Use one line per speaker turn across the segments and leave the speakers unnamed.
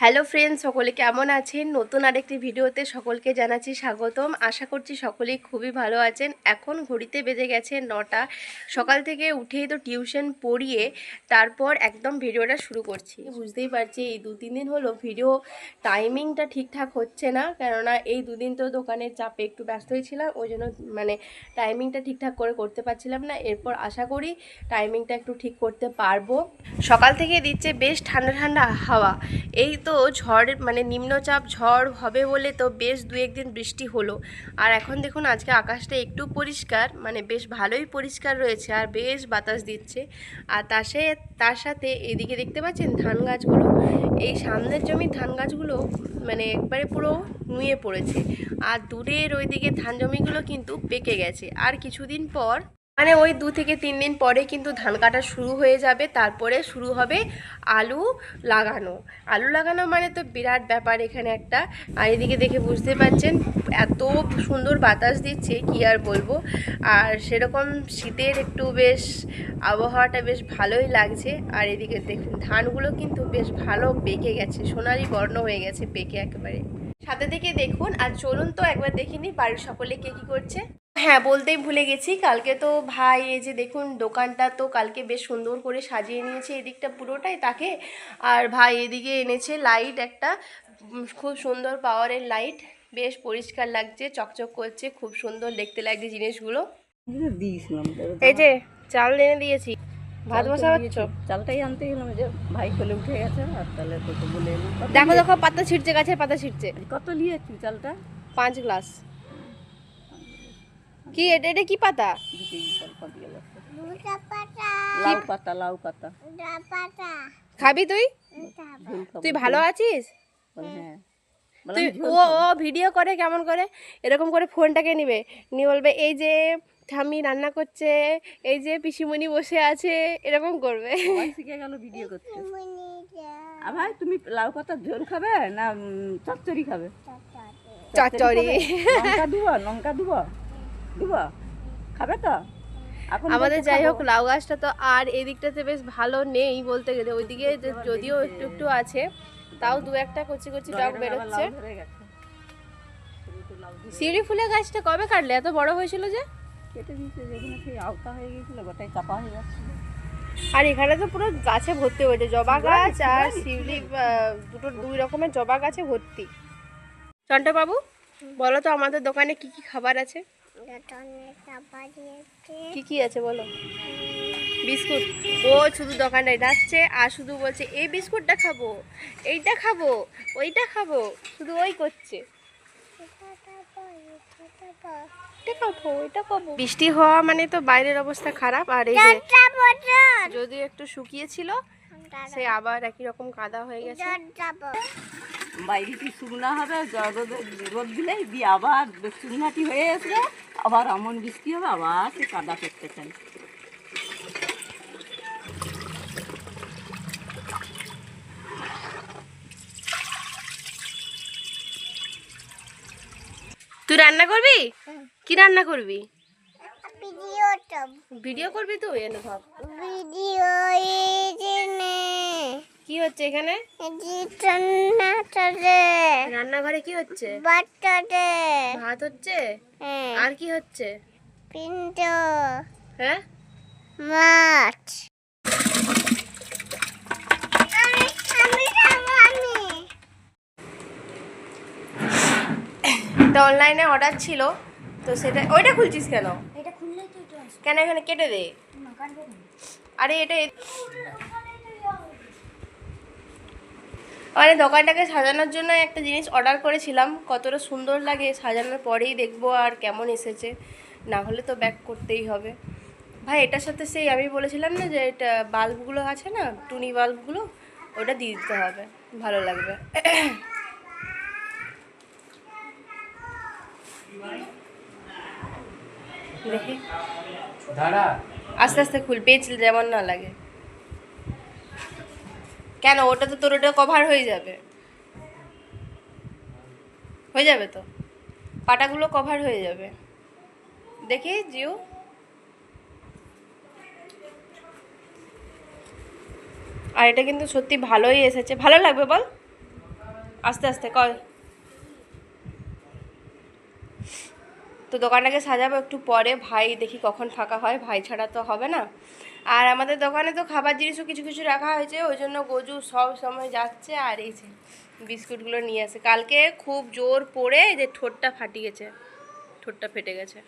Hello friend সকলে কেমন আছেন? নতুন আরেকটি ভিডিওতে সকলকে জানাচ্ছি স্বাগতম। আশা করছি সকলেই খুবই ভালো আছেন। এখন ঘড়িতে বেজে গেছে নটা। সকাল থেকে উঠেই তো টিউশন পড়িয়ে তারপর একদম ভিডিওটা শুরু করছি। বুঝতেই পারছি এই দু তিন দিন হলো ভিডিও টাইমিংটা ঠিকঠাক হচ্ছে না। কেননা এই দুদিন তো দোকানের চাপে একটু ব্যস্ত হয়েছিলাম ওই জন্য মানে টাইমিংটা ঠিকঠাক করে করতে পারছিলাম না। এরপর আশা করি টাইমিংটা একটু ঠিক করতে পারব। সকাল থেকে দিচ্ছে বেশ ঠান্ডা ঠান্ডা হাওয়া। এই তো ঝড় মানে নিম্নচাপ ঝড় হবে বলে তো বেশ দু একদিন বৃষ্টি হলো। আর এখন দেখুন আজকে আকাশটা একটু পরিষ্কার মানে বেশ ভালোই পরিষ্কার রয়েছে আর বেশ বাতাস দিচ্ছে। আর তার তার সাথে এদিকে দেখতে পাচ্ছেন ধান গাছগুলো? এই সামনের জমির ধান গাছগুলো মানে একবারে পুরো নুয়ে পড়েছে। আর দূরের ওইদিকে ধান জমিগুলো কিন্তু পেকে গেছে। আর কিছুদিন পর মানে ওই দু থেকে তিন দিন পরে কিন্তু ধান কাটা শুরু হয়ে যাবে, তারপরে শুরু হবে আলু লাগানো। আলু লাগানো মানে তো বিরাট ব্যাপার এখানে একটা। আর এদিকে দেখে বুঝতে পারছেন, এত সুন্দর বাতাস দিচ্ছে, কি আর বলব? আর সেরকম শীতের একটু বেশ আবহাওয়াটা বেশ ভালোই লাগছে। আর এদিকে দেখুন, ধানগুলো কিন্তু বেশ ভালো পেকে গেছে, সোনালি বর্ণ হয়ে গেছে পেকে একেবারে। সাথে থেকে দেখুন, আর চলুন তো একবার দেখিনি বাড়ির সকলে কে কী করছে। হ্যাঁ বলতেই ভুলে গেছি। কালকে তো ভাই এই যে দেখুন দোকানটা তো কালকে বেশ সুন্দর করে সাজিয়ে নিয়েছে এদিকটা পুরোটাই তাকে। আর ভাই এদিকে এনেছে লাইট একটা খুব সুন্দর পাওয়ারের লাইট। বেশ পরিষ্কার লাগছে চকচক করছে খুব সুন্দর দেখতে লাগছে জিনিসগুলো। এই যে চাল এনে দিয়েছি। ভাত বসাচ্ছ
চালটাই আনতে গেলাম যে ভাই কোলে উঠে গেছে আর তাহলে তোকে বলে
দেখো দেখো পাতা ছিটছে গাছের পাতা ছিটছে
কত নিয়েছি চালটা?
পাঁচ গ্লাস। কি এটা এটা কি পাতা?
লাউ পাতা লাউ পাতা।
খাবি তুই? তুই ভালো আছিস?
হ্যাঁ।
তুই ও ও ভিডিও করে কেমন করে? এরকম করে ফোনটাকে নিবে। নিয়ে বলবে এই যে ঠাম্মি রান্না করছে এই যে পিসিমণি বসে আছে এরকম করবে।
শিখে গেল ভিডিও করতে। ভাই তুমি লাউ পাতার ঝোল খাবে না চচ্চড়ি খাবে?
চচ্চড়ি।
লঙ্কা দিব লঙ্কা দিব দিব? খাবে তো?
আমাদের যাই হোক লাউ গাছটা তো আর এদিকটাতে বেশ ভালো নেই বলতে গেলে। ওইদিকে যদিও একটু একটু আছে তাও দু একটা কচি কচি টক বেরোচ্ছে। শিউলি ফুলের গাছটা কবে কাটলে? এত বড় হয়েছিল যে?
কেটে দিয়েছে যেখানে সেই আওতা হয়ে গেছিল গোটাই চাপা হয়ে যাচ্ছিল
আর এখানে তো পুরো গাছে ভর্তি হয়েছে জবা গাছ আর শিউলি দুটো দুই রকমের জবা গাছে ভর্তি। চন্টা বাবু বলো তো আমাদের দোকানে কি কি খাবার আছে? কি কি আছে বলো? বিস্কুট। ও শুধু দোকানটায় যাচ্ছে আর শুধু বলছে এই বিস্কুটটা খাব এইটা খাব ওইটা খাব। শুধু ওই করছে। বৃষ্টি হওয়া মানে তো বাইরের অবস্থা খারাপ আর এই যে যদি একটু শুকিয়েছিল সে আবার একই রকম কাদা হয়ে গেছে।
বাইরে কি শুকনা হবে? রোদে- দিলেই দিয়ে আবার শুকনাটি হয়ে আসবে আবার এমন বৃষ্টি হবে আবার সে কাদা করতে চাই।
তুই রান্না করবি? কি রান্না করবি? ভিডিও করবি তুই কি হচ্ছে এখানে? রান্নাঘরে। কি হচ্ছে? ভাত হচ্ছে? আর কি হচ্ছে? হ্যাঁ?
মাছ।
একটা অনলাইনে অর্ডার ছিল তো সেটা ওইটা খুলছিস কেন?
এটা খুললেই তো
কেন এখানে কেটে দে? আরে এটা মানে দোকানটাকে সাজানোর জন্য একটা জিনিস অর্ডার করেছিলাম। কতটা সুন্দর লাগে সাজানোর পরেই দেখব আর কেমন এসেছে। না হলে তো ব্যাক করতেই হবে। ভাই এটার সাথে সেই আমি বলেছিলাম না যে এটা বাল্বগুলো আছে না টুনি বাল্বগুলো ওটা দিয়ে দিতে হবে। ভালো লাগবে। দেখি। আস্তে আস্তে খুল যেমন না লাগে। কেন? ওটা তো তোর ওটা কভার হয়ে যাবে। হয়ে যাবে তো? পাটাগুলো কভার হয়ে যাবে। দেখি জিও আর এটা কিন্তু সত্যি ভালোই এসেছে। ভালো লাগবে বল? আস্তে আস্তে কর তো দোকানটাকে সাজাবো একটু পরে। ভাই দেখি কখন ফাঁকা হয়, ভাই ছাড়া তো হবে না। আর আমাদের দোকানে তো খাবার জিনিসও কিছু কিছু রাখা হয়েছে, ওই জন্য গজু সব সময় যাচ্ছে আর এই যে বিস্কুটগুলো নিয়ে আসে। কালকে খুব জোর পড়ে যে ঠোঁটটা ফাটিয়েছে, ঠোঁটটা ফেটে গেছে।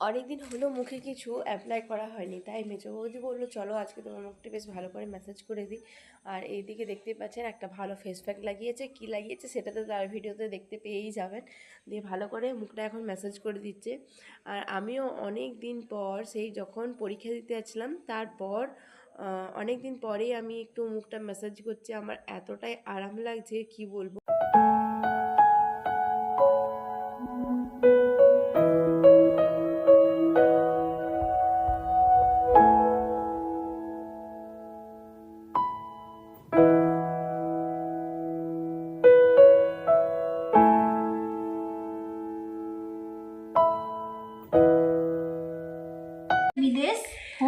অনেকদিন হলো মুখে কিছু অ্যাপ্লাই করা হয়নি, তাই মেজো বৌদি বলল, চলো আজকে তোমার মুখটা বেশ ভালো করে ম্যাসেজ করে দিই। আর এইদিকে দেখতেই পাচ্ছেন একটা ভালো ফেস প্যাক লাগিয়েছে। কি লাগিয়েছে সেটা তো তার ভিডিওতে দেখতে পেয়েই যাবেন। দিয়ে ভালো করে মুখটা এখন ম্যাসেজ করে দিচ্ছে। আর আমিও অনেক দিন পর সেই যখন পরীক্ষা দিতে যাচ্ছিলাম, তারপর অনেক দিন পরেই আমি একটু মুখটা ম্যাসাজ করছি। আমার এতটাই আরাম লাগছে, কি বলব?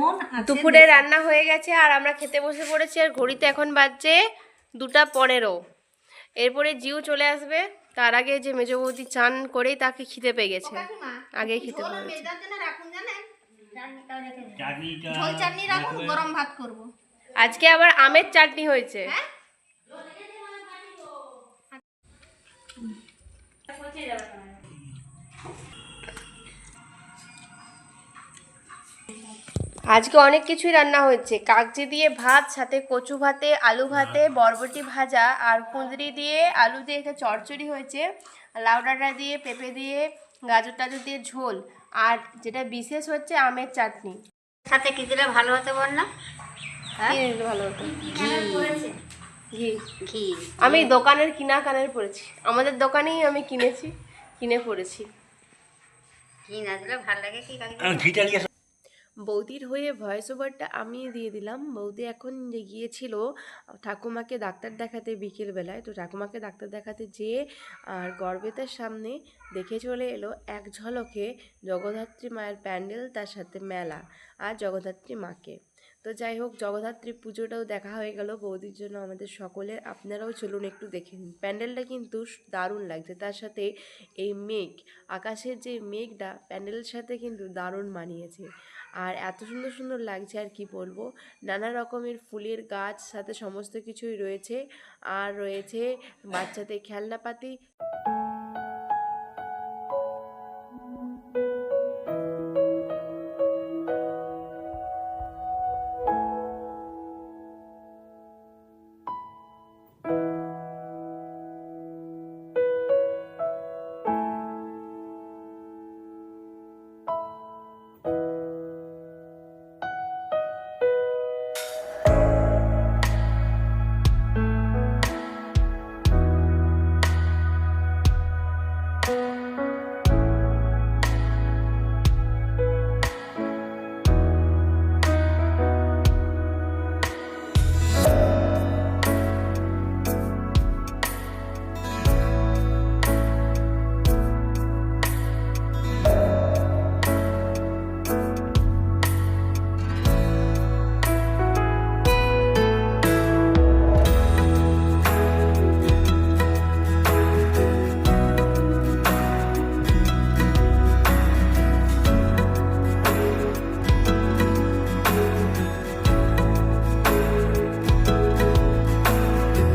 ফোন
দুপুরে রান্না হয়ে গেছে আর আমরা খেতে বসে পড়েছি আর ঘড়িতে এখন বাজছে দুটা পনেরো। এরপরে জিউ চলে আসবে তার আগে যে মেজ বৌদি চান করেই তাকে খিদে পেয়ে গেছে।
রাখুন গরম ভাত করব।
আজকে আবার আমের চাটনি হয়েছে। আজকে অনেক কিছুই রান্না হয়েছে। কাগজি দিয়ে ভাত সাথে কচু ভাতে আলু ভাতে বরবটি ভাজা আর কুঁদরি দিয়ে আলু দিয়ে একটা চচ্চড়ি হয়েছে লাউ ডাঁটা দিয়ে পেঁপে দিয়ে গাজর টাজর দিয়ে ঝোল আর যেটা বিশেষ হচ্ছে আমের চাটনি।
সাথে কি দিলে ভালো হতে বল না
ভালো হতো। ঘি
ঘি।
আমি দোকানের কিনা কানের পড়েছি। আমাদের দোকানেই আমি কিনেছি কিনে পড়েছি।
ঘি না দিলে ভালো লাগে কি
বৌদির হয়ে ভয়েস ওভারটা আমি দিয়ে দিলাম। বৌদি এখন যে গিয়েছিল, ঠাকুমাকে ডাক্তার দেখাতে বিকেলবেলায় তো ঠাকুমাকে ডাক্তার দেখাতে যেয়ে, আর গর্বেতার সামনে দেখে চলে এলো এক ঝলকে জগদ্ধাত্রী মায়ের প্যান্ডেল, তার সাথে মেলা, আর জগদ্ধাত্রী মাকে। তো যাই হোক, জগদ্ধাত্রী পুজোটাও দেখা হয়ে গেল বৌদির জন্য আমাদের সকলের। আপনারাও চলুন একটু দেখে নিন। প্যান্ডেলটা কিন্তু দারুণ লাগছে। তার সাথে এই মেঘ, আকাশের যে মেঘটা প্যান্ডেলের সাথে কিন্তু দারুণ মানিয়েছে। আর এত সুন্দর সুন্দর লাগছে আর কি বলব। নানা রকমের ফুলের গাছ, সাথে সমস্ত কিছুই রয়েছে। আর রয়েছে বাচ্চাদের খেলনাপাতি।